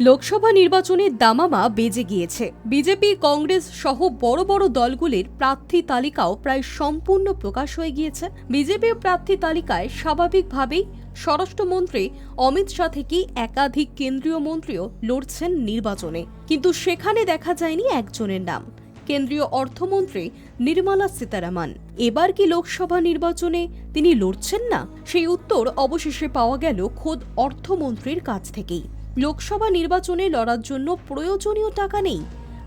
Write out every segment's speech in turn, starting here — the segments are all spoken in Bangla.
লোকসভা নির্বাচনে দামামা বেজে গিয়েছে। বিজেপি কংগ্রেস সহ বড় বড় দলগুলির প্রার্থী তালিকাও প্রায় সম্পূর্ণ প্রকাশ হয়ে গিয়েছে। বিজেপির প্রার্থী তালিকায় স্বাভাবিকভাবেই স্বরাষ্ট্রমন্ত্রী অমিত শাহ থেকেই একাধিক কেন্দ্রীয় মন্ত্রীও লড়ছেন নির্বাচনে। কিন্তু সেখানে দেখা যায়নি একজনের নাম। কেন্দ্রীয় অর্থমন্ত্রী নির্মলা সীতারামন। এবার কি লোকসভা নির্বাচনে তিনি লড়ছেন না? সেই উত্তর অবশেষে পাওয়া গেল খোদ অর্থমন্ত্রীর কাছ থেকেই। লোকসভা নির্বাচনে লড়ার জন্য প্রয়োজনীয় টাকা নেই।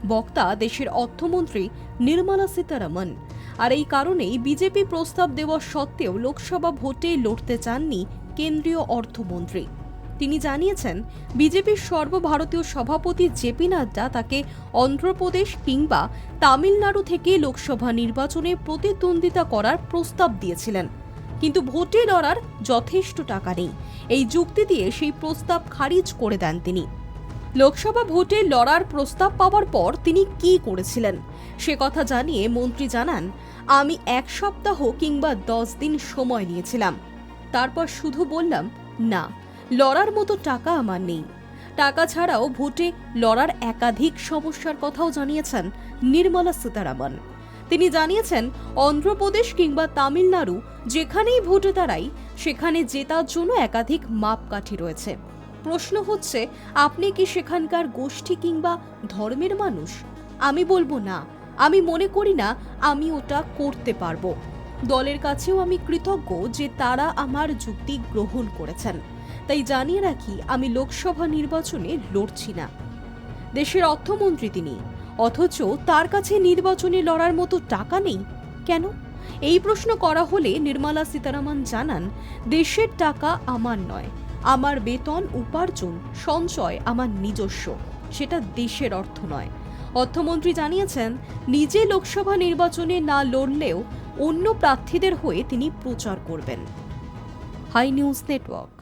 বক্তা দেশের অর্থমন্ত্রী নির্মলা সীতারামন। আর এই কারণেই বিজেপি প্রস্তাব দেওয়া সত্ত্বেও লোকসভা ভোটে লড়তে চাননি কেন্দ্রীয় অর্থমন্ত্রী। তিনি জানিয়েছেন, বিজেপির সর্বভারতীয় সভাপতি জেপি নাড্ডা তাকে অন্ধ্রপ্রদেশ কিংবা তামিলনাড়ু থেকে লোকসভা নির্বাচনে প্রতিদ্বন্দ্বিতা করার প্রস্তাব দিয়েছিলেন। কিন্তু ভোটে লড়ার যথেষ্ট টাকা নেই। এই যুক্তি দিয়ে সেই প্রস্তাব খারিজ করে দেন তিনি। লোকসভা ভোটে লড়ার প্রস্তাব পাওয়ার পর তিনি কি করেছিলেন? সে কথা জানিয়ে মন্ত্রী জানান, আমি এক সপ্তাহ কিংবা দশ দিন সময় নিয়েছিলাম। তারপর শুধু বললাম, না, লড়ার মতো টাকা আমার নেই। টাকা ছাড়াও ভোটে লড়ার একাধিক সমস্যার কথাও জানিয়েছেন নির্মলা সীতারামন। তিনি জানিয়েছেন, অন্ধ্রপ্রদেশ কিংবা তামিলনাড়ু, যেখানেই ভোট দাঁড়াই, সেখানে জেতার জন্য একাধিক মাপকাঠি রয়েছে। প্রশ্ন হচ্ছে, আপনি কি সেখানকার গোষ্ঠী কিংবা ধর্মের মানুষ? আমি বলব না। আমি মনে করি না, আমি ওটা করতে পারব। দলের কাছেও আমি কৃতজ্ঞ যে তারা আমার যুক্তি গ্রহণ করেছেন। তাই জানিয়ে রাখি, আমি লোকসভা নির্বাচনে লড়ছি না। দেশের অর্থমন্ত্রী তিনি। অথচ তার কাছে নির্বাচনে লড়ার মতো টাকা নেই। কেন? এই প্রশ্ন করা হলে নির্মলা সীতারামন জানান, দেশের টাকা আমার নয়, আমার বেতন উপার্জন, সঞ্চয় আমার নিজস্ব, সেটা দেশের অর্থ নয়। অর্থমন্ত্রী জানিয়েছেন, নিজে লোকসভা নির্বাচনে না লড়লেও অন্য প্রার্থীদের হয়ে তিনি প্রচার করবেন। High news network.